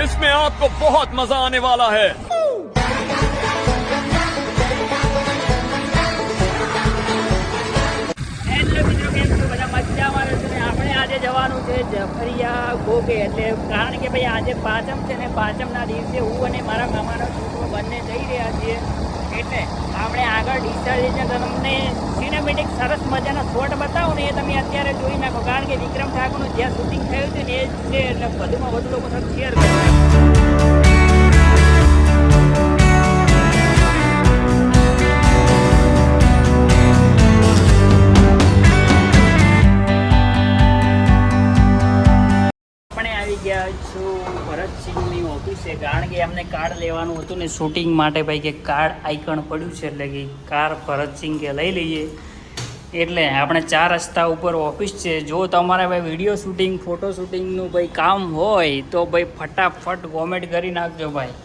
इसमें आपको बहुत मजा आने वाला है એટલે મિત્રો કેમ છો બધા મજામાં રહેશે ને આપણે આજે જવાનું છે જફરિયા ગોગે એટલે કારણ કે ભાઈ આજે પાંચમ છે ને પાંચમના દિવસે હું અને મારા મામાનો છોકરો બંને જઈ રહ્યા છીએ એટલે આપણે આગળ ડિસ્ચાર્જને તમને સિનેમેટિક સરસ મજાનો શોટ બતાવું ને એ તમે અત્યારે જોઈ નાખો. કારણ કે વિક્રમ ઠાકોરનું જ્યાં શૂટિંગ થયું છે ને એ જ છે, એટલે વધુમાં વધુ લોકો સાથે શેર કરો ઓફિસે કારણ કે એમને કાર્ડ લેવાનું હતું ને શૂટિંગ માટે ભાઈ કે કાર્ડ આઇકન પડ્યું છે એટલે કે કાર ભરતસિંહ કે લઈ લઈએ. એટલે આપણે ચાર રસ્તા ઉપર ઓફિસ છે. જો તમારે ભાઈ વીડિયો શૂટિંગ ફોટો શૂટિંગનું ભાઈ કામ હોય તો ભાઈ ફટાફટ કોમેન્ટ કરી નાખજો ભાઈ.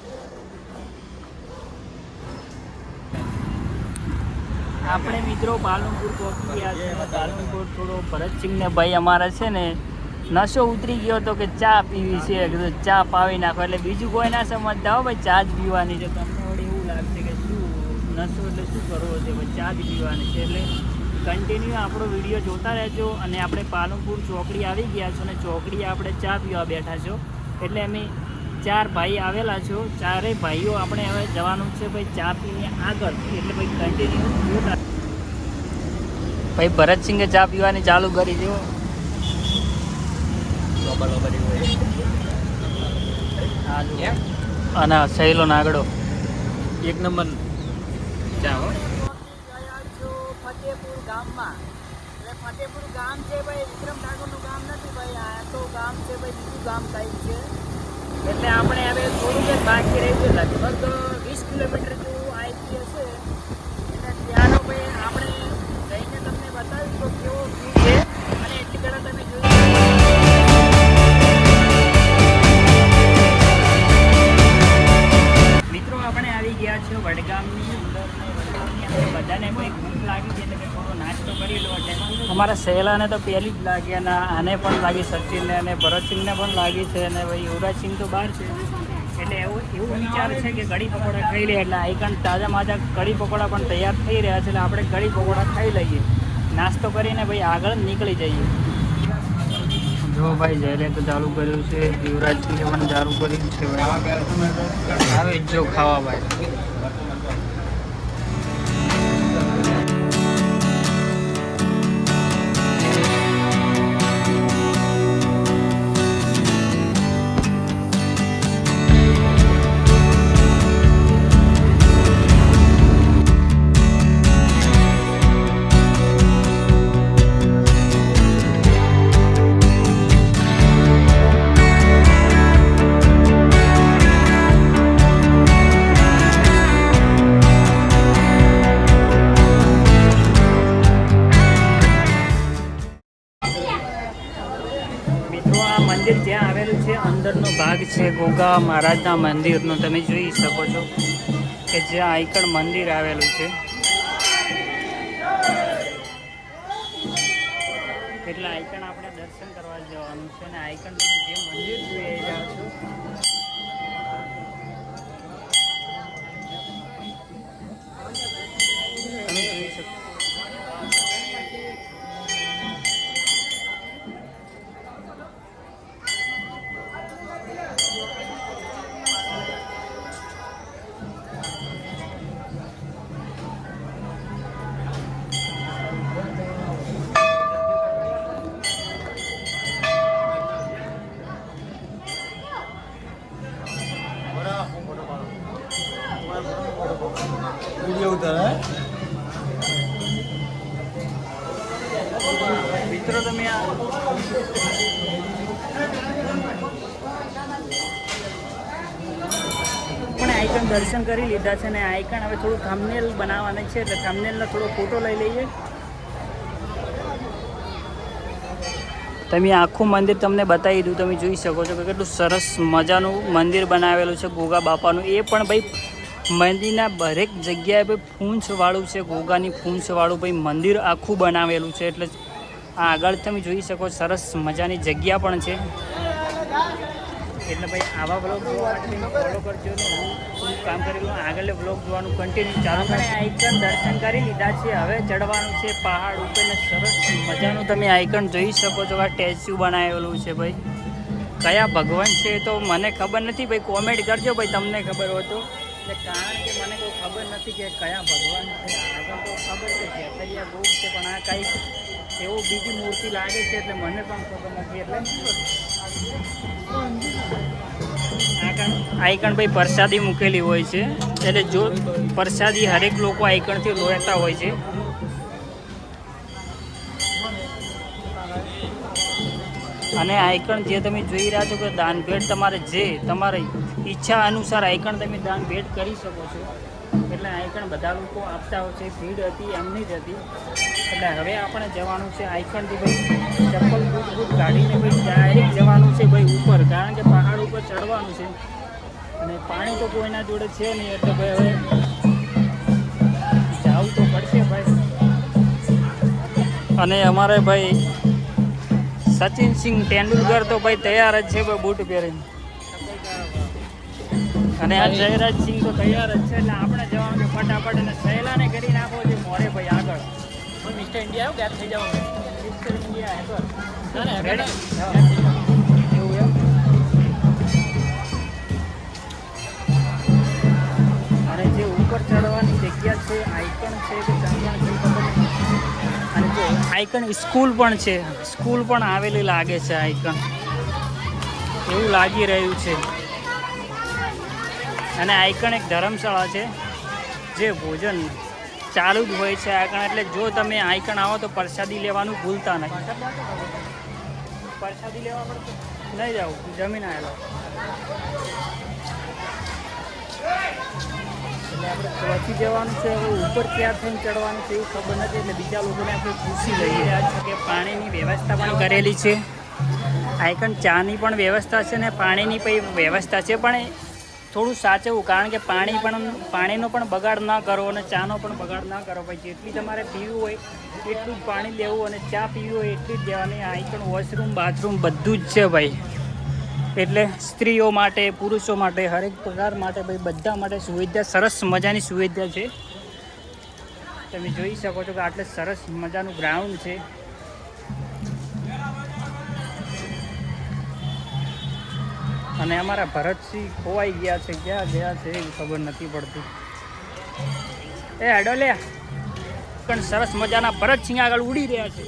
આપણે મિત્રો પાલનપુર પહોંચી ગયા છે પાલનપુર થોડો ભરતસિંહને ભાઈ અમારા છે ને નશો ઉતરી ગયો હતો કે ચા પીવી છે કીધું ચા પાવી નાખો. એટલે બીજું કોઈ ના સમજતા હો ભાઈ, ચા જ પીવાની છે. તમને વળી એવું લાગશે કે શું, નશો એટલે શું કરવો છે ભાઈ, ચા જ પીવાની છે. એટલે કન્ટિન્યુ આપણો વીડિયો જોતા રહેજો અને આપણે પાલનપુર ચોકડી આવી ગયા છો અને ચોકડી આપણે ચા પીવા બેઠા છો. એટલે અમે ચાર ભાઈ આવેલા છો. ચારેય ભાઈઓ આપણે હવે જવાનું છે ભાઈ ચા પીને આગળ. એટલે ભાઈ કન્ટિન્યુ જોતા ભાઈ ભરતસિંહે ચા પીવાની ચાલુ કરી દો અને સહેલો નાગડો. એક નંબર. જાઓ. ફતેપુર ગામમાં એટલે ગામ છે ભાઈ વિક્રમ ઠાકોરનું ગામ નથી ભાઈ આ તો ગામ છે ભાઈ બીજું ગામ કાંઈ છે એટલે આપણે હવે થોડું જ બાકી રહ્યું છે લગભગ વીસ કિલોમીટર જેવું સહેલાને તો પહેલી જ લાગી અને આને પણ લાગી સચિનને અને ભરતસિંહને પણ લાગી છે અને ભાઈ યુવરાજસિંહ તો બહાર છે. એટલે એવું એવું વિચાર છે કે કઢી પકોડા ખાઈ લઈએ એટલે આઈકન તાજા માજા કઢી પકોડા પણ તૈયાર થઈ રહ્યા છે એટલે આપણે કઢી પકોડા ખાઈ લઈએ. નાસ્તો કરીને ભાઈ આગળ નીકળી જઈએ. જો ભાઈ જયારે તો ચાલુ કર્યું છે, યુવરાજસિંહે પણ ચાલુ કર્યું છે આવે જો ખાવા ભાઈ. છે ગોગા મહારાજના મંદિરનું. તમે જોઈ શકો છો કે જ્યાં આઈકણ મંદિર આવેલું છે. એટલે આઈકણ આપણે દર્શન કરવા જવાનું છે અને આઈકણ જે મંદિર જોઈ મિત્રો, તમે આ પણ આઈકન દર્શન કરી લીધા છે ને આઈકન હવે થોડું થમનેલ બનાવવાનું છે, એટલે થમનેલનો થોડો ફોટો લઈ લઈએ. તમે આખું મંદિર તમને બતાવી દઉં તમે જોઈ શકો છો કે કેટલું સરસ મજાનું મંદિર બનાવેલું છે ગોગા બાપાનું. એ પણ ભાઈ મંદિરના દરેક જગ્યાએ ભાઈ ફૂંછવાળું છે, ગોગાની ફૂંછવાળું ભાઈ મંદિર આખું બનાવેલું છે, એટલે આ આગળ તમે જોઈ શકો સરસ મજાની જગ્યા પણ છે. એટલે ભાઈ આવા બ્લોગ ફોલો કરજો ને. હું કામ કરેલું આગળ બ્લોગ જોવાનું કન્ટિન્યુ ચાલુ કરે આઈકન દર્શન કરી લીધા છે, હવે ચડવાનું છે પહાડ ઉપર ને સરસ મજાનું તમે આઈકન જોઈ શકો છો, આ ટેચ્યુ બનાવેલું છે ભાઈ. કયા ભગવાન છે તો મને ખબર નથી ભાઈ કોમેન્ટ કરજો ભાઈ, તમને ખબર હોય તો. એટલે કારણ કે મને કોઈ ખબર નથી કે કયા ભગવાન છે, આગળ તો ખબર છે જેતરિયા ગોપ છે, પણ આ કંઈક એવું બીજી મૂર્તિ લાગે છે એટલે મને પણ ખબર નથી એટલે આઈકણ ભાઈ પ્રસાદી મૂકેલી હોય છે. એટલે જો પ્રસાદી હરેક લોકો આઈકણથી લેતા હોય છે. અને આઈકણ જે તમે જોઈ રહ્યા છો કે દાન ભેટ તમારે જે તમારી ઈચ્છા અનુસાર આઈકણ તમે દાન ભેટ કરી શકો છો. આઈકણ બધા લોકો આપતા હોય છે, ભીડ હતી, એમની જ હતી. એટલે હવે આપણે જવાનું છે આઈકણથી ભાઈ. ચપ્પલ બૂટ બૂટ કાઢીને ભાઈ ડાયરેક્ટ જવાનું છે ભાઈ ઉપર, કારણ કે પહાડ ઉપર ચડવાનું છે. અને પાણી તો કોઈના જોડે છે નહીં, એટલે ભાઈ હવે જવું તો પડશે ભાઈ. અને અમારે ભાઈ સચિન સિંહ તેંડુલકર તો ભાઈ તૈયાર જ છે, ભાઈ બૂટ પહેરીને. અને આ જયરાજ સિંહ તો તૈયાર જ છે એટલે આપણે જવાનું છે ફટાફટ અને સહેલાને કરી નાખો છે મોરે ભાઈ આગળ. મિસ્ટર ઇન્ડિયા આવ્યો થઈ જવાનું મિસ્ટર ઇન્ડિયા રેડી એવું એમ? અને જે ઉપર ચડવાની જગ્યા છે આઇકન છે કે ચાંદણ. અને જો આઈકન સ્કૂલ પણ છે સ્કૂલ પણ આવેલી લાગે છે આઈકન એવું લાગી રહ્યું છે. અને આઈકન એક ધર્મશાળા છે જે ભોજન ચાલુ જ હોય છે આઈકણ એટલે જો તમે આઈકણ આવો તો પ્રસાદી લેવાનું ભૂલતા નહીં. પ્રસાદી લેવા પડતું નહીં જાવ જમીન આવેલો. એટલે આપણે પહોંચી જવાનું છે ઉપર ક્યાં થઈને ચડવાનું છે એવું ખબર નથી એટલે બીજા લોકોને આપણે પૂછી લઈ રહ્યા છે કે પાણીની વ્યવસ્થા પણ કરેલી છે. આઈકન ચાની પણ વ્યવસ્થા છે ને પાણીની પણ વ્યવસ્થા છે પણ થોડું સાચવવું કારણ કે પાણી પણ, પાણીનો પણ બગાડ ના કરો અને ચાનો પણ બગાડ ના કરો. ભાઈ, જેટલી તમારે પીવું હોય, એટલું જ પાણી લેવું અને ચા પીવી હોય, એટલી જ લેવાની પણ વોશરૂમ બાથરૂમ બધું જ છે ભાઈ. એટલે સ્ત્રીઓ માટે, પુરુષો માટે, હરેક પ્રકાર માટે, ભાઈ, બધા માટે સુવિધા, સરસ મજાની સુવિધા છે. તમે જોઈ શકો છો કે આટલે સરસ મજાનું ગ્રાઉન્ડ છે. અને અમારા ભરતસિંહ ખોવાઈ ગયા છે. ક્યાં ગયા છે એ ખબર નથી પડતી. એ હેડો લે. પણ સરસ મજાના ભરતસિંહ આગળ ઉડી રહ્યા છે.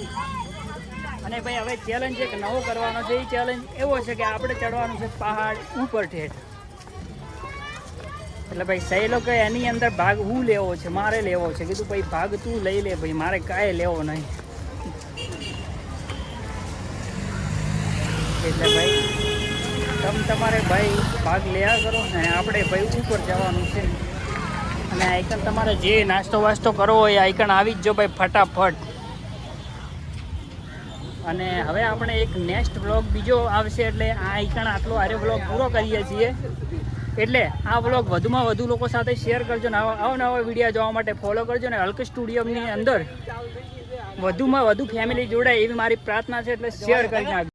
અને ભાઈ, હવે ચેલેન્જ એક નવો કરવાનો છે. એ ચેલેન્જ એવો છે કે આપણે ચડવાનું છે પહાડ ઉપર ઠેઠ એટલે ભાઈ સહેલો કે એની અંદર ભાગ હું લેવો છે? મારે લેવો છે? કીધું, ભાઈ, ભાગ તું લઈ લે ભાઈ. મારે કાંઈ લેવો નહીં. એટલે ભાઈ તમ તમારે ભાઈ ભાગ લેવા કરો ને આપણે ભાઈ ઉપર જવાનું છે. અને આઈકન તમારે જે નાસ્તો વાસ્તો કરવો હોય આઈકન આવી જ જો ભાઈ ફટાફટ. અને હવે આપણે એક નેક્સ્ટ બ્લોગ બીજો આવશે એટલે આ આઈકણ આટલો આરે બ્લોગ પૂરો કરીએ છીએ. એટલે આ બ્લોગ વધુમાં વધુ લોકો સાથે શેર કરજો ને અવનવા વીડિયો જોવા માટે ફોલો કરજો ને હલ્ક સ્ટુડિયોની અંદર. વધુમાં વધુ ફેમિલી જોડાય એવી મારી પ્રાર્થના છે એટલે શેર કરી નાખજો.